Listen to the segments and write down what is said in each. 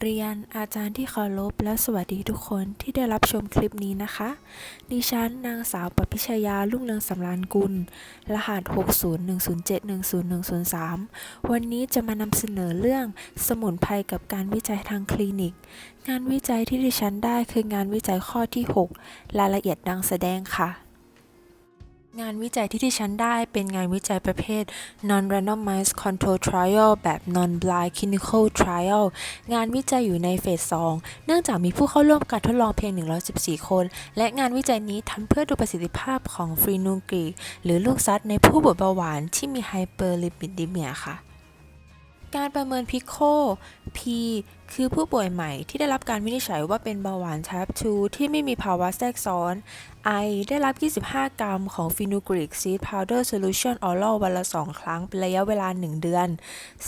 เรียนอาจารย์ที่เคารพและสวัสดีทุกคนที่ได้รับชมคลิปนี้นะคะ ดิฉันนางสาวปพิชยาลุ่งเรืองสำรานกุล รหัส 60107101003 วันนี้จะมานำเสนอเรื่องสมุนไพรกับการวิจัยทางคลินิก งานวิจัยที่ดิฉันได้คืองานวิจัยข้อที่ 6 รายละเอียดดังแสดงค่ะ งานวิจัยที่ที่ฉันได้เป็นงานวิจัยประเภท non-randomized control trial แบบ non-blind clinical trial งานวิจัยอยู่ในเฟส 2 เนื่องจากมีผู้เข้าร่วมการทดลองเพียง 114 คน และงานวิจัยนี้ทำเพื่อดูประสิทธิภาพของฟรีนูกรีหรือลูกซัดในผู้ป่วยเบาหวานที่มีไฮเปอร์ลิปิด e เมียค่ะ การประเมินพิโค P คือผู้ป่วยใหม่ที่ได้รับการวินิจฉัยว่าเป็นเบาหวาน type 2 ที่ไม่มีภาวะแทรกซ้อน I ได้รับ 25 กรัมของฟินูกริกซีดพาวเดอร์โซลูชันออรัลวันละ 2 ครั้งเป็นระยะเวลา 1 เดือน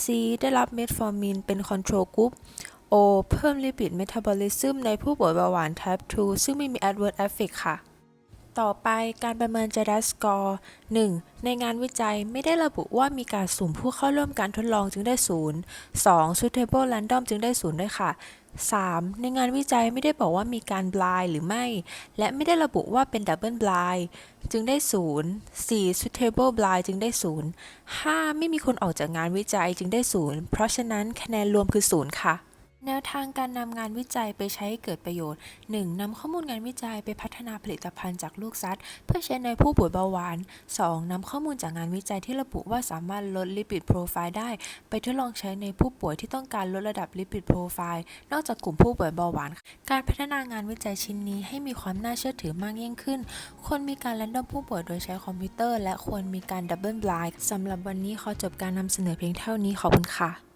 C ได้รับเมทฟอร์มินเป็นคอนโทรลกรุ๊ป O เพิ่มลิปิดเมตาบอลิซึมในผู้ป่วยเบาหวาน type 2 ซึ่งไม่มี adverse effect ค่ะ ต่อไปการประเมิน JADAS score 1. ในงานวิจัยไม่ได้ระบุว่ามีการสุ่มผู้เข้าร่วมการทดลองจึงได้ 0 2. suitable random จึงได้ 0 ด้วยค่ะ 3. ในงานวิจัยไม่ได้บอกว่ามีการ blind หรือไม่ และไม่ได้ระบุว่าเป็น double blind จึงได้ 0 4. suitable blind จึงได้ 0 5. ไม่มีคนออกจากงานวิจัยจึงได้ 0 เพราะฉะนั้นคะแนนรวมคือ 0 ค่ะ แนวทางการนำงานวิจัยไปใช้ใเกิดประโยชน์ 1. นำข้อมูลงานวิจัยไปพัฒนาผลิตภัณฑ์จากลูกซัดเพื่อใช้ในผู้ป่วยเบาหวาน 2. นำข้อมูลจากงานวิจัยที่ระบุว่าสามารถลดลิปิดโปรไฟล์ได้ ไปทดลองใช้ในผู้ป่วยที่ต้องการลดระดับลิปิดโปรไฟล์นอกจากกลุ่มผู้ป่วยเบาหวาน การพัฒนางานวิจัยชิ้นนี้ให้มีความน่าเชื่อถือมากยิ่งขึ้น ควรมีการแรนดอมผู้ป่วยโดยใช้คอมพิวเตอร์ และควรมีการดับเบิลบลายสำหรับวันนี้ขอจบการนำเสนอเพียงเท่านี้ขอบคุณค่ะ